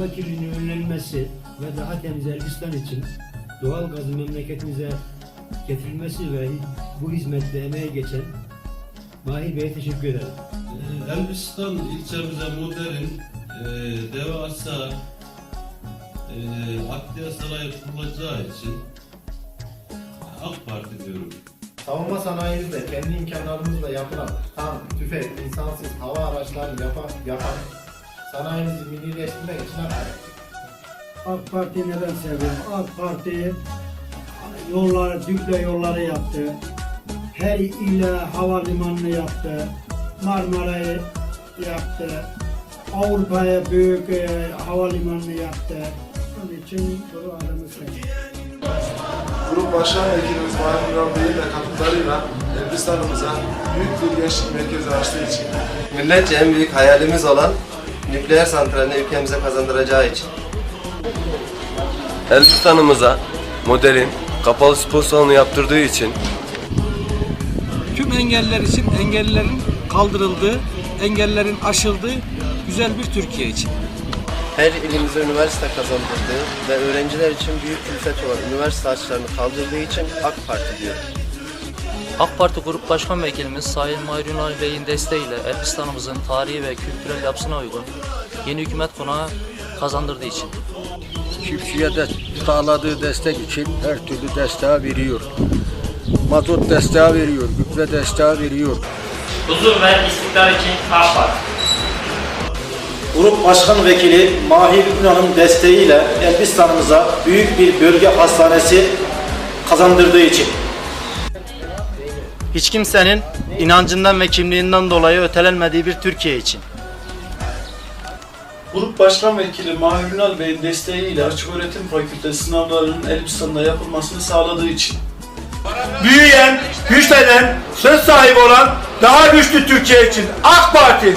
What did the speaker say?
hava kirliliğinin önlenmesi ve daha temiz Elbistan için doğal gazın memleketimize getirilmesi ve bu hizmette emeği geçen Mahir Bey'e teşekkür ederim. Ee, Elbistan ilçemize modern, e, devasa, e, adliye sarayı kurulacağı için AK Parti diyorum. Savunma sanayimizde kendi imkanlarımızla yapılan tank, tüfek, insansız hava araçlarını yapan, yapan sanayimizi millileştirmek için hareket AK Parti neden seviyorum? AK Parti yolları, düble yolları yaptı. Her ile havalimanını yaptı. Marmara'yı yaptı. Avrupa'ya büyük e, havalimanını yaptı. Onun için bu adamı seviyorum. Grup Başkan Vekilimiz Mahir Ünal Bey'in de katkılarıyla Elbistan'ımıza büyük bir gençlik merkezi açtığı için Milletçe en büyük hayalimiz olan nükleer santralini ülkemize kazandıracağı için. Elbistan'ımıza modern, kapalı spor salonu yaptırdığı için tüm engeller için engellerin kaldırıldığı, engellerin aşıldığı güzel bir Türkiye için. Her ilimize üniversite kazandırdığı ve öğrenciler için büyük külfet olan üniversite açlarını kaldırdığı için AK Parti diyoruz. AK Parti Grup Başkan Vekilimiz Sayın Mahir Ünal Bey'in desteğiyle Elbistan'ımızın tarihi ve kültürel yapısına uygun yeni hükümet konağı kazandırdığı için. Çiftçiye de sağladığı destek için her türlü desteği veriyor. Mazot desteği veriyor, gübre desteği veriyor. Huzur ve istikrar için AK Parti. Grup Başkan Vekili Mahir Ünal'ın desteğiyle Elbistan'ımıza büyük bir bölge hastanesi kazandırdığı için. Hiç kimsenin inancından ve kimliğinden dolayı ötelenmediği bir Türkiye için. Grup Başkan Vekili Mahir Ünal Bey'in desteğiyle Açık Öğretim Fakültesi sınavlarının Elbistan'da yapılmasını sağladığı için Büyüyen, güçlenen, söz sahibi olan daha güçlü Türkiye için AK Parti.